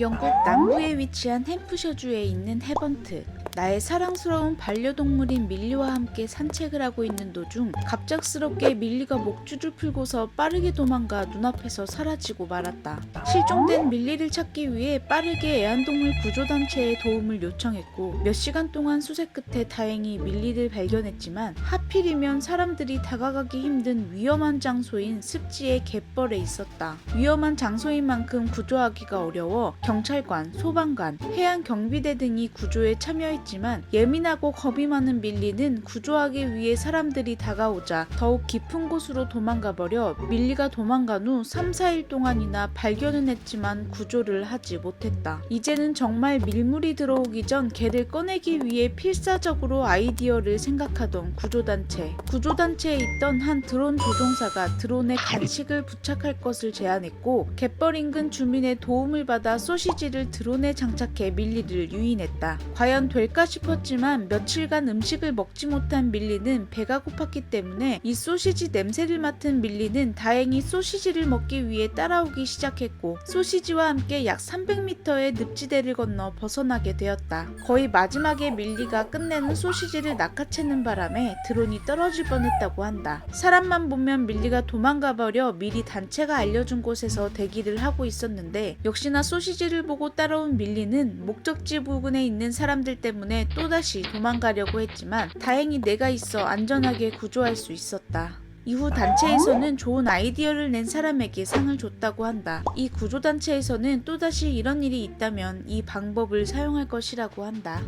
영국 남부에 위치한 햄프셔주에 있는 해번트. 나의 사랑스러운 반려동물인 밀리와 함께 산책을 하고 있는 도중 갑작스럽게 밀리가 목줄을 풀고서 빠르게 도망가 눈앞에서 사라지고 말았다. 실종된 밀리를 찾기 위해 빠르게 애완동물 구조단체에 도움을 요청했고 몇 시간 동안 수색 끝에 다행히 밀리를 발견했지만 하필이면 사람들이 다가가기 힘든 위험한 장소인 습지의 갯벌에 있었다. 위험한 장소인 만큼 구조하기가 어려워 경찰관, 소방관, 해양 경비대 등이 구조에 참여했 지만 예민하고 겁이 많은 밀리는 구조하기 위해 사람들이 다가오자 더욱 깊은 곳으로 도망가 버려 밀리가 도망간 후 3, 4일 동안이나 발견은 했지만 구조를 하지 못했다. 이제는 정말 밀물이 들어오기 전 개를 꺼내기 위해 필사적으로 아이디어를 생각하던 구조단체. 구조단체에 있던 한 드론 조종사가 드론에 간식을 부착할 것을 제안했고 갯벌 인근 주민의 도움을 받아 소시지를 드론에 장착해 밀리를 유인했다. 과연 될까 싶었지만 며칠간 음식을 먹지 못한 밀리는 배가 고팠기 때문에 이 소시지 냄새를 맡은 밀리는 다행히 소시지를 먹기 위해 따라오기 시작했고 소시지와 함께 약 300m의 늪지대를 건너 벗어나게 되었다. 거의 마지막에 밀리가 끝내는 소시지를 낚아채는 바람에 드론이 떨어질 뻔했다고 한다. 사람만 보면 밀리가 도망가 버려 미리 단체가 알려준 곳에서 대기를 하고 있었는데 역시나 소시지를 보고 따라온 밀리는 목적지 부근에 있는 사람들 때문에 또다시 도망가려고 했지만 다행히 내가 있어 안전하게 구조할 수 있었다. 이후 단체에서는 좋은 아이디어를 낸 사람에게 상을 줬다고 한다. 이 구조단체에서는 또다시 이런 일이 있다면 이 방법을 사용할 것이라고 한다.